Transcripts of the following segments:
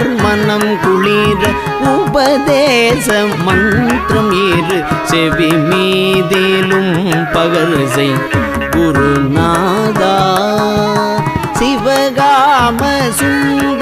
மனம் குளிர உபதேச மந்திரம் இரு. செவி மீதிலும் பகர்சை குருநாதா சிவகாம சுந்த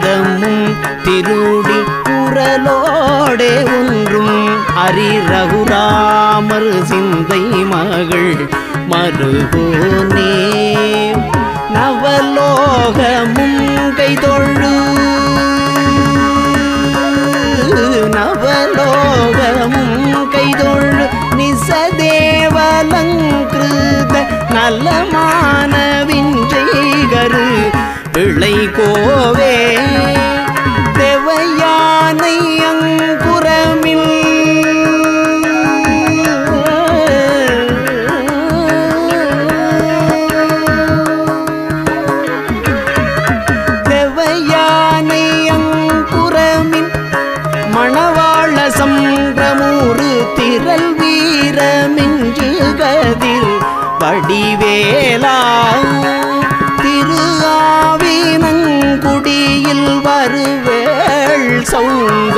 வேதமும் திருடி குரலோடே ஒன்றும் அரி ரகுராமர் சிந்தை மகள் மருகோனே. நவலோகமும் கைதொழு. நவலோகமும் கைதொழு. நிசதேவலங்கிருத நலமான விஞ்சைகரு பிள்ளை கோவே. தேவையானை அங்குரமில். தேவையானை அங்குரமின் மணவாள சம்பிரமூறு திரல் வீரமின்று கதிர் வடிவேலா.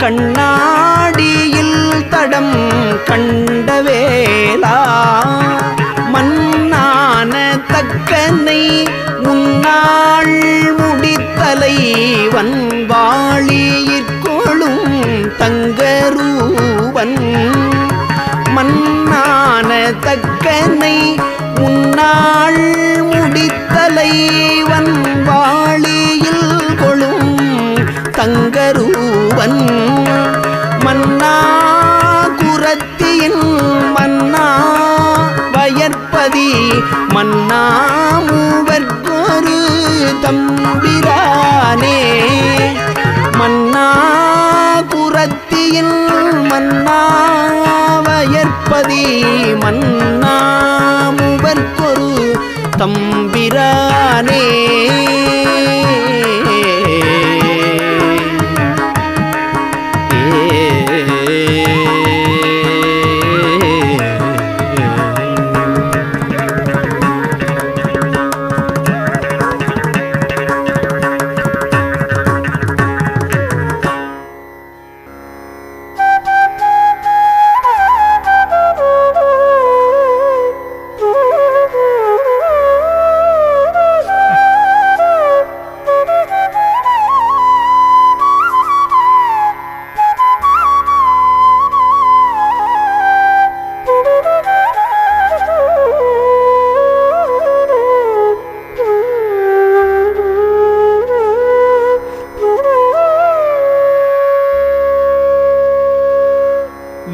கண்ணாடியில் தடம் கண்டவேலா மண்ணான தக்கனை உன்னாள் முடித்தலை வன்வாளியிற்கொழும் தங்கரூவன். மண்ணான தக்கனை உன்னாள் முடித்தலை மன்னா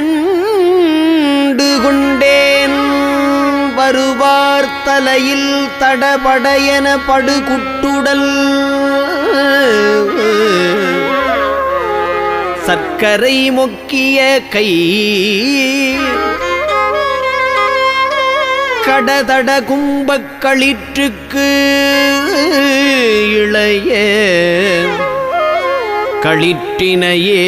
கண்டு கொண்டேன் வருவார் தலையில் தடபடையன படுகுட்டுடல். சர்க்கரை மொக்கிய கை. கடதட கும்பக்களிற்றுக்கு இளைய களிற்றினையே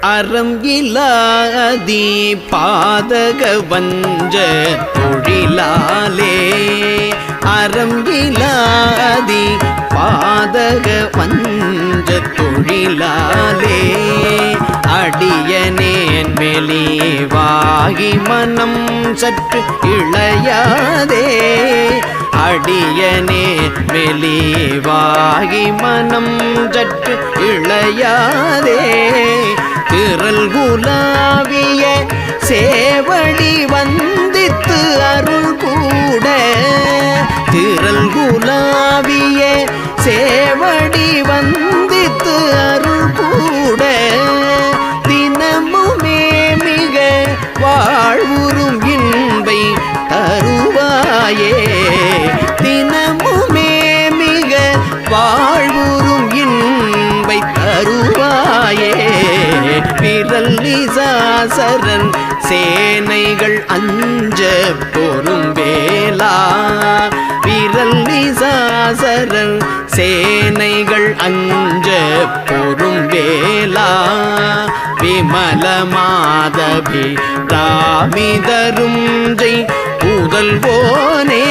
அறம் இல்லாதி பாதக வஞ்ச தொழிலாலே. அறம் இல்லாதி பாதக வஞ்ச தொழிலாலே. அடியனேன் வெளிவாகி மனம் சற்று இளையாதே. அடியனே மெலிவாகி மனம் சற்று இளையாதே. திரல் குலாவிய சேவடி வந்தித்து அருள் கூட. திரல் குலாவிய சேவடி வந்து தாயே தினமுமே மிக வாழ்வுறும் இன்பை தருவாயே. விரல்லி சாசரன் சேனைகள் அஞ்ச பொறும் வேலா விரல்லி சாசரன் சேனைகள் அஞ்ச பொறும் வேலா விமல மாதவி ராமிதரும் ஜெய் புதல்வோனே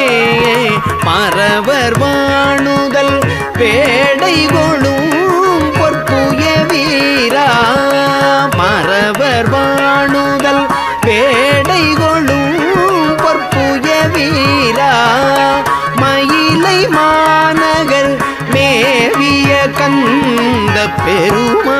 மறவர் வாணுதல் பேடை கொளும் பொற்புய வீரா. மறவர் வாணுதல் பேடை கொளும் பொற்புய வீரா. மயிலை மாநகர் மேவிய கந்த பெருமா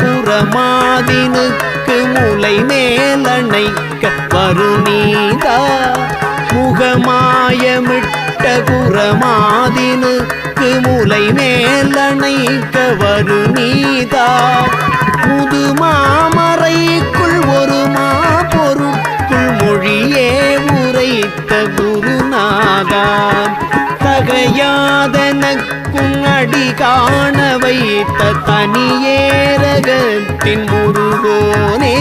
குரமாதினுக்கு முலை மேலணைக்க வருநீதா முகமாயமிட்ட குரமாதினுக்கு முலை மேலணைக்க வருநீதா. முதுமாமறைக்குள் ஒரு மா பொருட்குள் மொழியே உரைத்த குருநாதான் பகையாதனக்கும் அடி காண வைத்த தனியேரகத்தின் முருகோனே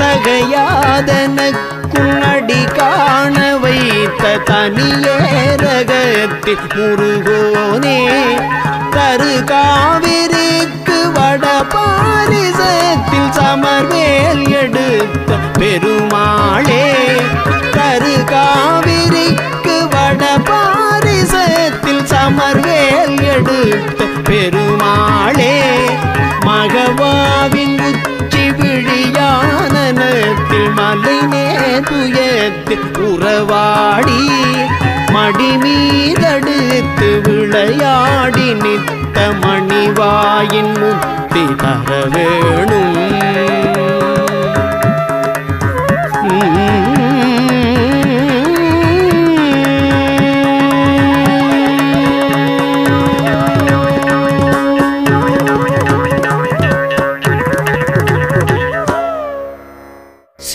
தகையாதனக்கும் அடி காண வைத்த தனியேரகத்தின் முருகோனே தரு காவிரிக்கு வட பாரிசத்தில் சமர்வேல் எடுத்த பெருமாளே விளையாடி நித்த மணிவாயின் முத்தி தர வேணும்.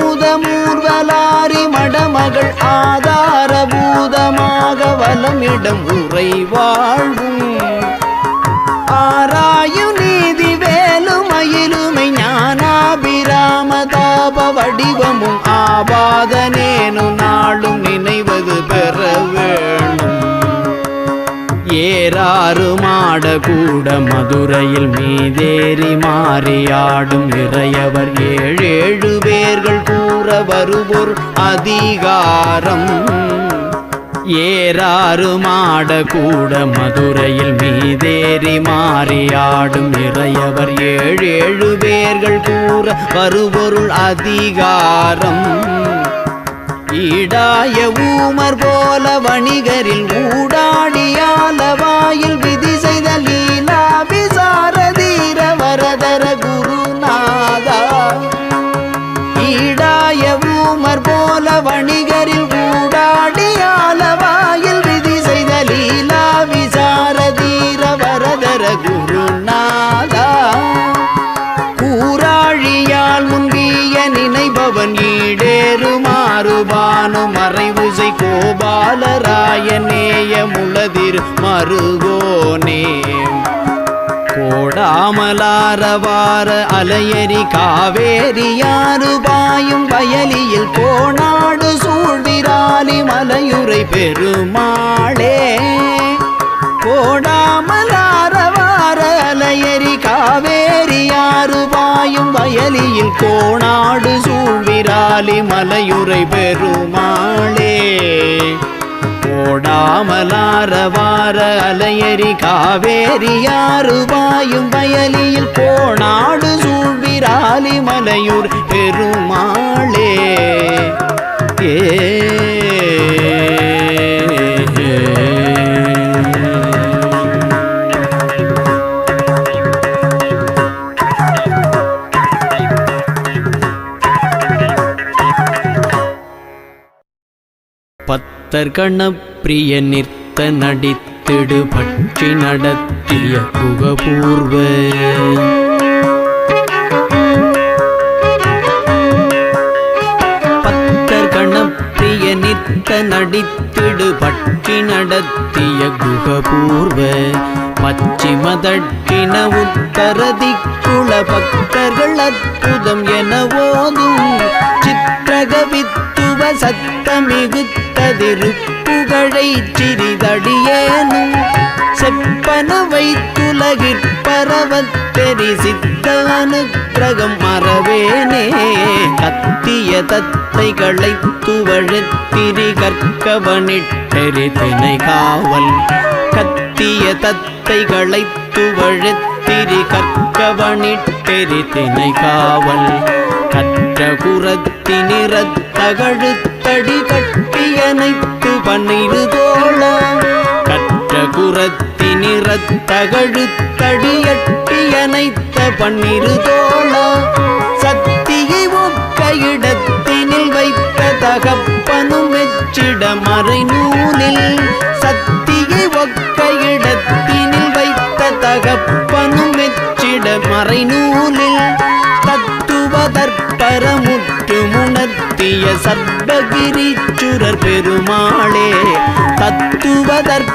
பூதமூர்வலாரி மடமகள் ஆதார பூதமாக வலமிடம் உரை வாழ்வும் ஆராயு நீதி வேலுமயிலுமை ஞானாபிராம தாப வடிவமும் ஆபாதனேனு நாளும் நினைவது பெற வேணும் ஏறாறு மாட மதுரையில் மீதேறி மாறியாடும் இறையவர் ஏழேழு பேர்கள் கூற வருவோர் அதிகாரம். ஏறாறு மாடக்கூட மதுரையில் மீதேறி மாறியாடும் இறையவர் ஏழு ஏழு பேர்கள் கூற வருபொருள் அதிகாரம். ஈடாய ஊமர் போல வணிகரில் ஊடாடி மறுவோனே. கோடாமலாரவார அலையரி காவேரி யாரு பாயும் வயலியில் கோணாடு சூழ்விராலி மலையுரை பெருமாளே. கோடாமலாரவார அலையரி காவேரி யாரு பாயும் வயலியில் கோணாடு சூழ்விராலி மலையுரை பெருமாளே. ஓடாமலார வார அலையறி காவேரி யாரு வாயும் வயலியில் போனாடு சூழ்விராலி மலையூர் பெருமாளே. ஏ. பத்தர் பிரிய நிற்க நடித்திடு பற்றி நடத்திய குகபூர்வ பத்தர் கணப்பிரிய நடித்திடு பற்றி நடத்திய குகபூர்வ. பச்சிம தட்சிண உத்தரதிக்குள பக்தர்கள் அற்புதம் என ஓதும். சித்திரகவித்துவ சத்தமிகுத்ததிருப்புகழை சிறிதடியேனும் செப்பன வைத்துலகிற்பரவத் தெரிசித்த அனுக்கிரகம் மறவேனே. கத்திய தத்தைகளை துவழத்திரி கற்கவனிட்டெறி தினை காவல். கத்திய தத்தைகளை துவழத்திரி கற்கவனிட்டெறி தினை காவல். கற்ற குரத்தினிறத்தகழுத்தடி கட்டியனைத்து பன்னிரு தோழா கற்ற குரத்தினிறத்தகழுத்தடியட்டியனைத்த பன்னிரு தோழ. சக்தியை ஒக்க இடத்தினில் வைத்த தகப்பனும் வெச்சிட மறை நூலில் சக்தியை ஒக்க இடத்தினில் வைத்த தகப்பனும் வெச்சிட மறை நூலில் தத்துவதற்பரமுற்று முணர்த்திய சர்வகிரிச்சுரர் பெருமாளே தத்துவதற்பரமுற்று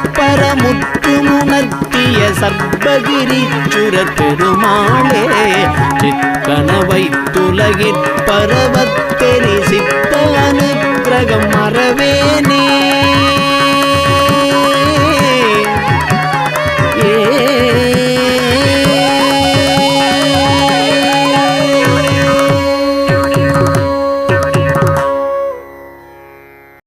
முணர்த்திய சர்வகிரிச்சுரர் பெருமாளே சிக்கனவை துலகிற் பரவத்தெரி சித்த அனுகிரகம் மறவேனே.